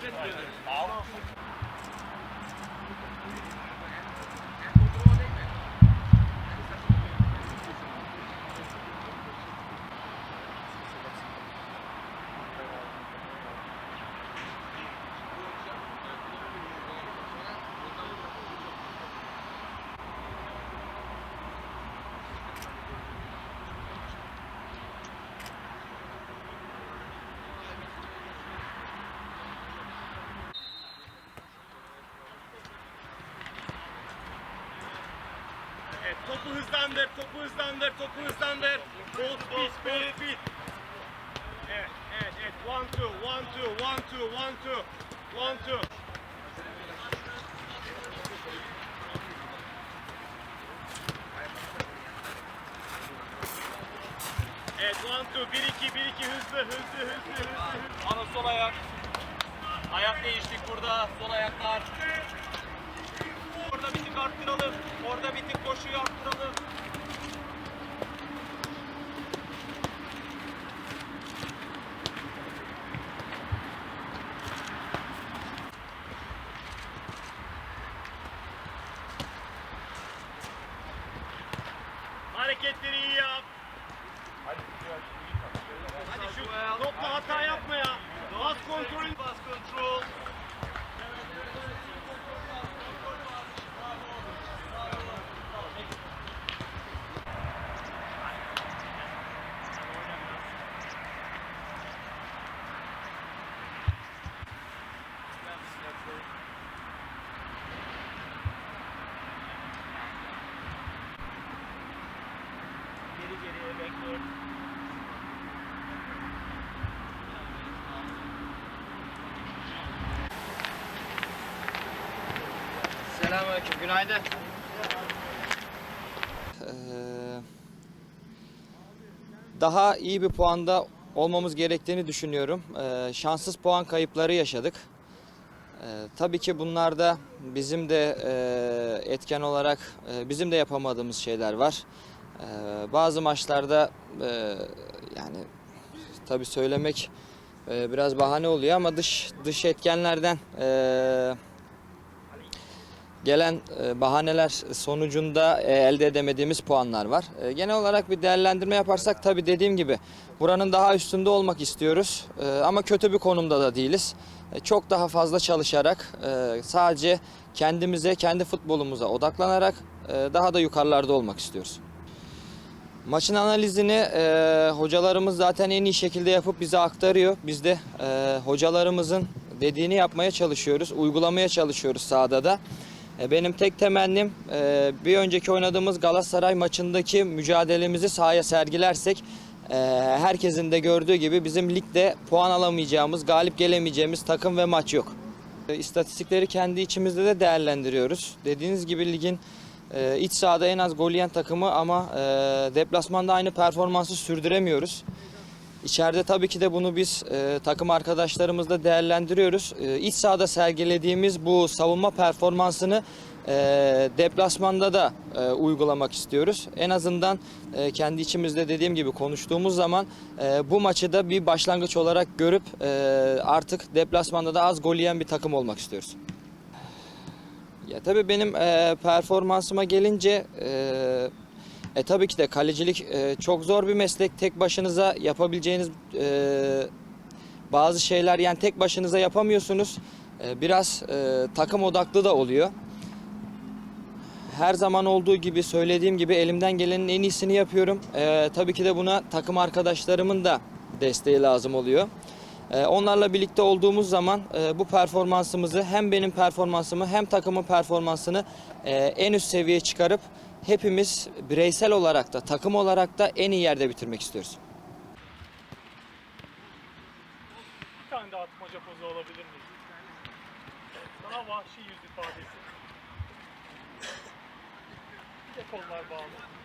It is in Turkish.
Teşekkür ederim. Topu hızlandır, topu hızlandır, topu hızlandır. Ball speed, ball speed. Evet, evet, evet. One, two, one, two, one, two, one, two, one, two. Evet, one, two, bir, iki, bir, iki, hızlı, hızlı, hızlı, hızlı. hızlı. Ana sol ayak. Ayak değiştik burada. Sol ayaklar. Koşuyu arttıralım. Hareketleri iyi yap. Hadi şu topla hata yapma ya. Bas kontrol. Bas kontrol. Geri geriye. Selamünaleyküm. Günaydın. Ee, daha iyi bir puanda olmamız gerektiğini düşünüyorum. Ee, şanssız puan kayıpları yaşadık. Ee, tabii ki bunlarda bizim de e, etken olarak e, bizim de yapamadığımız şeyler var. Ee, bazı maçlarda e, yani tabii söylemek e, biraz bahane oluyor ama dış dış etkenlerden e, gelen e, bahaneler sonucunda e, elde edemediğimiz puanlar var. E, Genel olarak bir değerlendirme yaparsak tabii dediğim gibi buranın daha üstünde olmak istiyoruz E, ama kötü bir konumda da değiliz. E, Çok daha fazla çalışarak e, sadece kendimize, kendi futbolumuza odaklanarak e, daha da yukarılarda olmak istiyoruz. Maçın analizini e, hocalarımız zaten en iyi şekilde yapıp bize aktarıyor. Biz de e, hocalarımızın dediğini yapmaya çalışıyoruz, uygulamaya çalışıyoruz sahada da. E, benim tek temennim e, bir önceki oynadığımız Galatasaray maçındaki mücadelemizi sahaya sergilersek e, herkesin de gördüğü gibi bizim ligde puan alamayacağımız, galip gelemeyeceğimiz takım ve maç yok. E, İstatistikleri kendi içimizde de değerlendiriyoruz. Dediğiniz gibi ligin e, iç sahada en az gol yiyen takımı ama e, deplasmanda aynı performansı sürdüremiyoruz. İçeride tabii ki de bunu biz e, takım arkadaşlarımızla değerlendiriyoruz. E, iç sahada sergilediğimiz bu savunma performansını e, deplasmanda da e, uygulamak istiyoruz. En azından e, kendi içimizde dediğim gibi konuştuğumuz zaman e, bu maçı da bir başlangıç olarak görüp e, artık deplasmanda da az gol yiyen bir takım olmak istiyoruz. Ya tabii benim e, performansıma gelince e, e, tabii ki de kalecilik e, çok zor bir meslek. Tek başınıza yapabileceğiniz e, bazı şeyler yani tek başınıza yapamıyorsunuz. E, biraz e, takım odaklı da oluyor. Her zaman olduğu gibi söylediğim gibi elimden gelenin en iyisini yapıyorum. E, tabii ki de buna takım arkadaşlarımın da desteği lazım oluyor. E, onlarla birlikte olduğumuz zaman e, bu performansımızı hem benim performansımı hem takımın performansını e, en üst seviyeye çıkarıp hepimiz bireysel olarak da takım olarak da en iyi yerde bitirmek istiyoruz. Bir tane daha atmaca pozu alabilir miyiz? Daha vahşi yüz ifadesi. Bir de kollar bağlı.